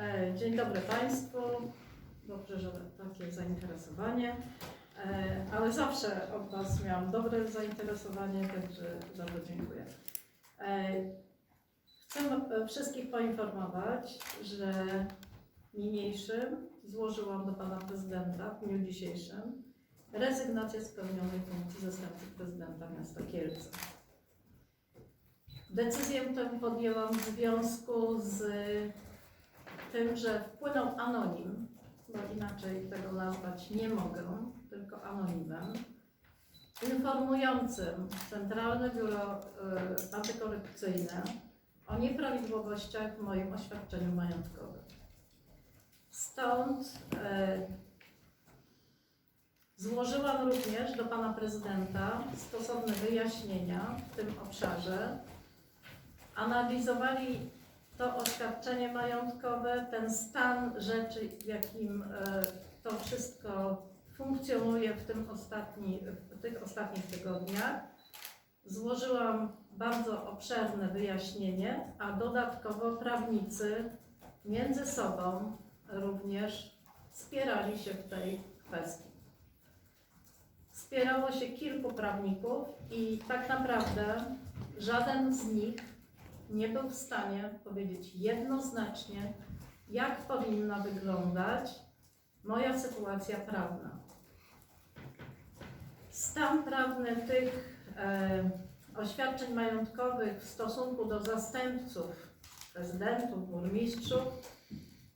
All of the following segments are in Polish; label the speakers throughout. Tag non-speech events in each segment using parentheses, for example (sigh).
Speaker 1: E, Dzień dobry Państwu. Dobrze, że takie zainteresowanie. E, Ale zawsze od Was miałam dobre zainteresowanie, także bardzo dziękuję. E, Chcę wszystkich poinformować, że niniejszym złożyłam do Pana Prezydenta w dniu dzisiejszym rezygnację z pełnionej funkcji zastępcy prezydenta miasta Kielce. Decyzję tę podjęłam w związku z tym, że wpłynął anonim, bo inaczej tego nazwać nie mogę, tylko anonimem, informującym Centralne Biuro y, Antykorupcyjne o nieprawidłowościach w moim oświadczeniu majątkowym. Stąd y, złożyłam również do Pana Prezydenta stosowne wyjaśnienia w tym obszarze. Analizowali to oświadczenie majątkowe, ten stan rzeczy, w jakim e, to wszystko funkcjonuje w, tym ostatni, w tych ostatnich tygodniach. Złożyłam bardzo obszerne wyjaśnienie, a dodatkowo prawnicy między sobą również spierali się w tej kwestii. Spierało się kilku prawników i tak naprawdę żaden z nich nie był w stanie powiedzieć jednoznacznie, jak powinna wyglądać moja sytuacja prawna. Stan prawny tych e, oświadczeń majątkowych w stosunku do zastępców prezydentów, burmistrzów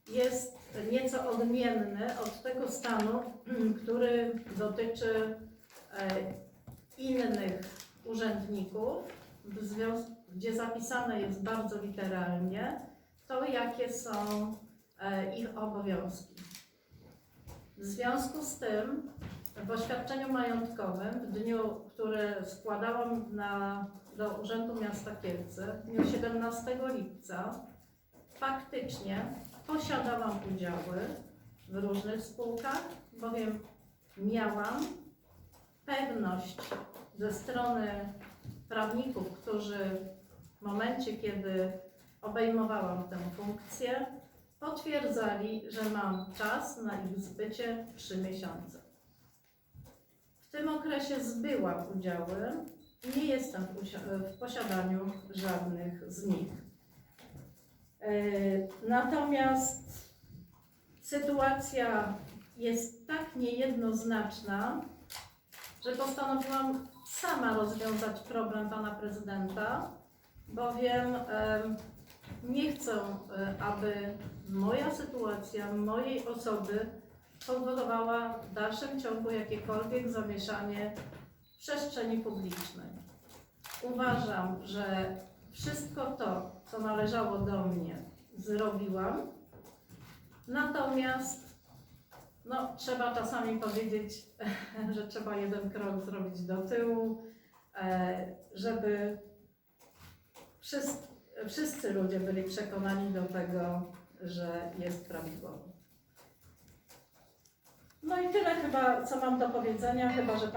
Speaker 1: jest nieco odmienny od tego stanu, (clears throat) który dotyczy e, innych urzędników, gdzie zapisane jest bardzo literalnie to, jakie są e, ich obowiązki. W związku z tym w oświadczeniu majątkowym, w dniu, które składałam na, do Urzędu Miasta Kielce, w dniu 17 lipca, faktycznie posiadałam udziały w różnych spółkach, bowiem miałam pewność ze strony prawników, którzy w momencie, kiedy obejmowałam tę funkcję, potwierdzali, że mam czas na ich zbycie 3 miesiące. W tym okresie zbyłam udziały i nie jestem w, posiadaniu żadnych z nich. Yy, Natomiast sytuacja jest tak niejednoznaczna, że postanowiłam sama rozwiązać problem pana prezydenta, bowiem em, nie chcę, e, aby moja sytuacja, mojej osoby powodowała w dalszym ciągu jakiekolwiek zamieszanie w przestrzeni publicznej. Uważam, że wszystko to, co należało do mnie, zrobiłam. Natomiast no, trzeba czasami powiedzieć, (laughs) że trzeba jeden krok zrobić do tyłu, e, żeby wszyscy, wszyscy ludzie byli przekonani do tego, że jest prawidłowo. No i tyle chyba, co mam do powiedzenia, chyba że